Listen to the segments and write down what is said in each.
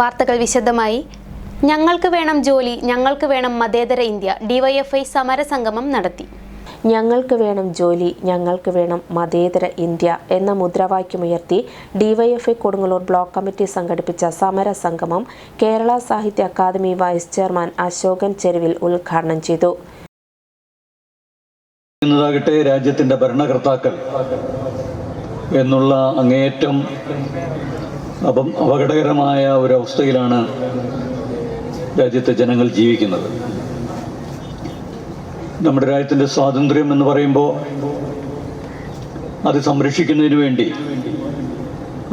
വാർത്തകൾ വിശദമായി. ഞങ്ങൾക്ക് വേണം ജോലി ഞങ്ങൾക്ക് വേണം മതേതര ഇന്ത്യ ഡിവൈഎഫ്ഐ സമരസംഗമം നടത്തി. ഞങ്ങൾക്ക് വേണം ജോലി ഞങ്ങൾക്ക് വേണം മതേതര ഇന്ത്യ എന്ന മുദ്രാവാക്യമുയർത്തി ഡിവൈഎഫ്ഐ കൊടുങ്ങല്ലൂർ ബ്ലോക്ക് കമ്മിറ്റി സംഘടിപ്പിച്ച സമര സംഗമം കേരള സാഹിത്യ അക്കാദമി വൈസ് ചെയർമാൻ അശോകൻ ചെരുവിൽ ഉദ്ഘാടനം ചെയ്തു. രാജ്യത്തിന്റെ ഭരണകർത്താക്കൾ എന്നുള്ള അങ്ങേയറ്റം അപ്പം അപകടകരമായ ഒരവസ്ഥയിലാണ് രാജ്യത്തെ ജനങ്ങൾ ജീവിക്കുന്നത്. നമ്മുടെ രാജ്യത്തിന്റെ സ്വാതന്ത്ര്യം എന്ന് പറയുമ്പോൾ അത് സംരക്ഷിക്കുന്നതിന് വേണ്ടി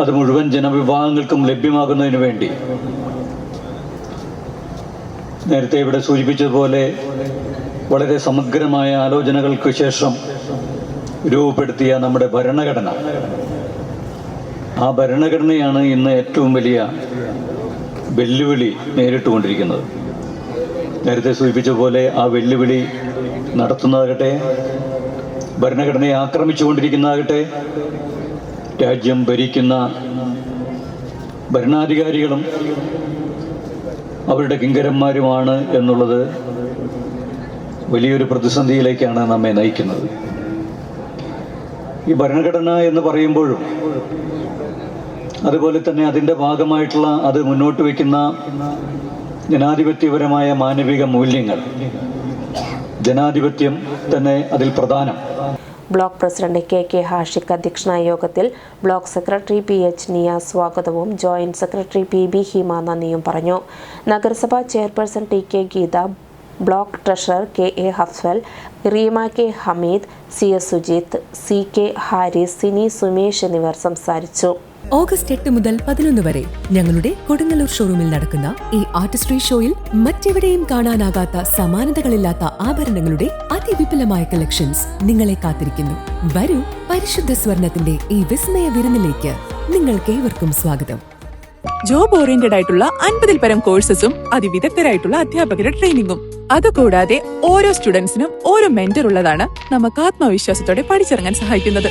അത് മുഴുവൻ ജനവിഭാഗങ്ങൾക്കും ലഭ്യമാകുന്നതിന് വേണ്ടി. നേരത്തെ ഇവിടെ സൂചിപ്പിച്ചതുപോലെ വളരെ സമഗ്രമായ ആലോചനകൾക്ക് ശേഷം രൂപപ്പെടുത്തിയ നമ്മുടെ ഭരണഘടന. ആ ഭരണഘടനയാണ് ഇന്ന് ഏറ്റവും വലിയ വെല്ലുവിളി നേരിട്ടുകൊണ്ടിരിക്കുന്നത്. നേരത്തെ സൂചിപ്പിച്ച പോലെ ആ വെല്ലുവിളി നടത്തുന്നതാകട്ടെ ഭരണഘടനയെ ആക്രമിച്ചുകൊണ്ടിരിക്കുന്നതാകട്ടെ രാജ്യം ഭരിക്കുന്ന ഭരണാധികാരികളും അവരുടെ കിങ്കരന്മാരുമാണ് എന്നുള്ളത് വലിയൊരു പ്രതിസന്ധിയിലേക്കാണ് നമ്മെ നയിക്കുന്നത്. ഈ ഭരണഘടന എന്ന് പറയുമ്പോഴും അതുപോലെ തന്നെ അതിന്റെ ഭാഗമായിട്ടുള്ള അത് മുന്നോട്ട് വയ്ക്കുന്ന ജനാധിപത്യപരമായ മാനവിക മൂല്യങ്ങൾ. ജനാധിപത്യം തന്നെ അതിൽ പ്രധാനം. Block president K K Hashik അധ്യക്ഷനായ യോഗത്തിൽ block secretary P H Niya സ്വാഗതവും joint secretary P B Hima നന്ദിയും പറഞ്ഞു. നഗരസഭാ chairperson T K Geetha block treasurer K A Hafal Reema K Hameed C S Sujith C K Haris Sini Sumesh എന്നിവർ സംസാരിച്ചു. August എട്ട് മുതൽ പതിനൊന്ന് വരെ ഞങ്ങളുടെ കൊടുങ്ങല്ലൂർ ഷോറൂമിൽ നടക്കുന്ന ഈ ആർട്ടിസ്ട്രി ഷോയിൽ മറ്റെവിടെയും കാണാനാകാത്ത സമാനതകളില്ലാത്ത ആഭരണങ്ങളുടെ അതിവിപുലമായ കളക്ഷൻസ് നിങ്ങളെ കാത്തിരിക്കുന്നു. വരൂ പരിശുദ്ധ സ്വർണത്തിന്റെ ഈ വിസ്മയ വിരുന്നിലേക്ക് നിങ്ങൾക്കേവർക്കും സ്വാഗതം. ജോബ് ഓറിയന്റഡ് ആയിട്ടുള്ള അൻപതിൽ പരം കോഴ്സസും അതിവിദഗ്ധരായിട്ടുള്ള അധ്യാപകരുടെ ട്രെയിനിങ്ങും അതുകൂടാതെ ഓരോ സ്റ്റുഡൻസിനും ഓരോ മെന്റർ ഉള്ളതാണ് നമുക്ക് ആത്മവിശ്വാസത്തോടെ പഠിച്ചിറങ്ങാൻ സഹായിക്കുന്നത്.